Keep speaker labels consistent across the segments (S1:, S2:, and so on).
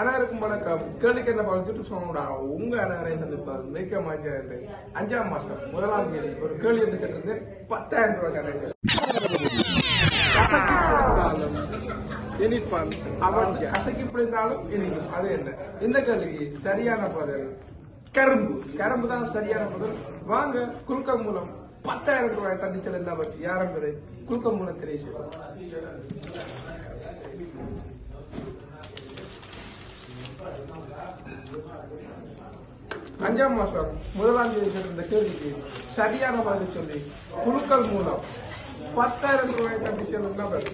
S1: அனைவருக்கும் வணக்கம் கேள்விக்கு என்ன பார்த்துட்டு சொன்னோடா உங்க அனைவரையும் சந்திப்பார். மிக்க மகிழ்ச்சி அஞ்சாம் மாசம் முதலாம் தேதி ஒரு கேள்வி எடுத்து கேட்டிருந்து பத்தாயிரம் ரூபாய் கணக்கு கசக்கி பிடித்தாலும் இனிப்பான். அவன் கசக்கி பிடிந்தாலும் இனிக்கும். அது என்ன? இந்த கேள்விக்கு சரியான பதில் கரும்பு. கரும்பு தான் சரியான பதில். வாங்க குலுக்கம் மூலம் பத்தாயிரம் ரூபாய் தண்டிச்சல் என்ன பற்றி? யார் என்பதை குலுக்கம் மூலம் தெரிவிச்சு அஞ்சாம் மாசம் முதலாம் தேதி இந்த கேள்விக்கு சரியான பதில் சொல்லி குழுக்கள் மூலம் பத்தாயிரம் ரூபாய் தப்பிச்சல் நபர்.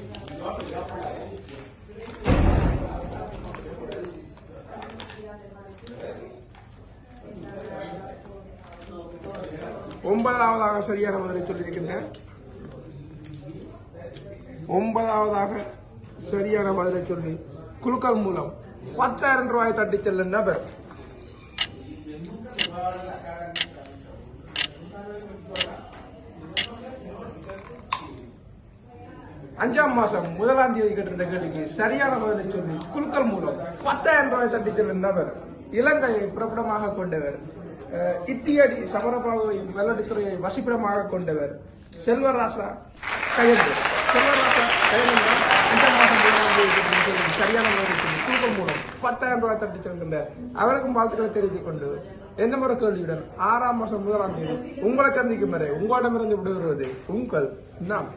S1: ஒன்பதாவதாக சரியான பதிலை சொல்லியிருக்கின்றேன். ஒன்பதாவதாக சரியான பதிலை சொல்லி குழுக்கள் மூலம். பத்தாயிரம் ரூபாய் தட்டி செல்லும் நபர். அஞ்சாம் மாசம் முதலாம் தேதி கேட்டிருந்த கேள்விக்கு சரியான பதிலை சொல்லி குழுக்கள் மூலம் பத்தாயிரம் ரூபாய் தட்டி செல்லும் நபர். இலங்கையை பிரபலமாக கொண்டவர். அஹ், இத்தியடி சமரபாவை வெள்ளடித்துறையை வசிப்பிடமாக கொண்டவர். செல்வராசா கையெழுத்து செல்வராசா கையெழுத்து அஞ்சாம் மாசம் முதலாம் தேதி கேட்டிருந்த கேள்விக்கு சரியான பதிலை சொல்லி குழுக்கள் மூலம் பத்தாயிரம் ரூபாய் தட்டி செல்கின்றார் அவருக்கும் வாழ்த்துக்களை தெரிவித்துக் கொண்டு என்ன முறை கேள்வியுடன் ஆறாம் மாசம் முதலாம் தேதி உங்களை சந்திக்கும் வரை உங்களிடமிருந்து விடுகிறது உங்கள் நாம்.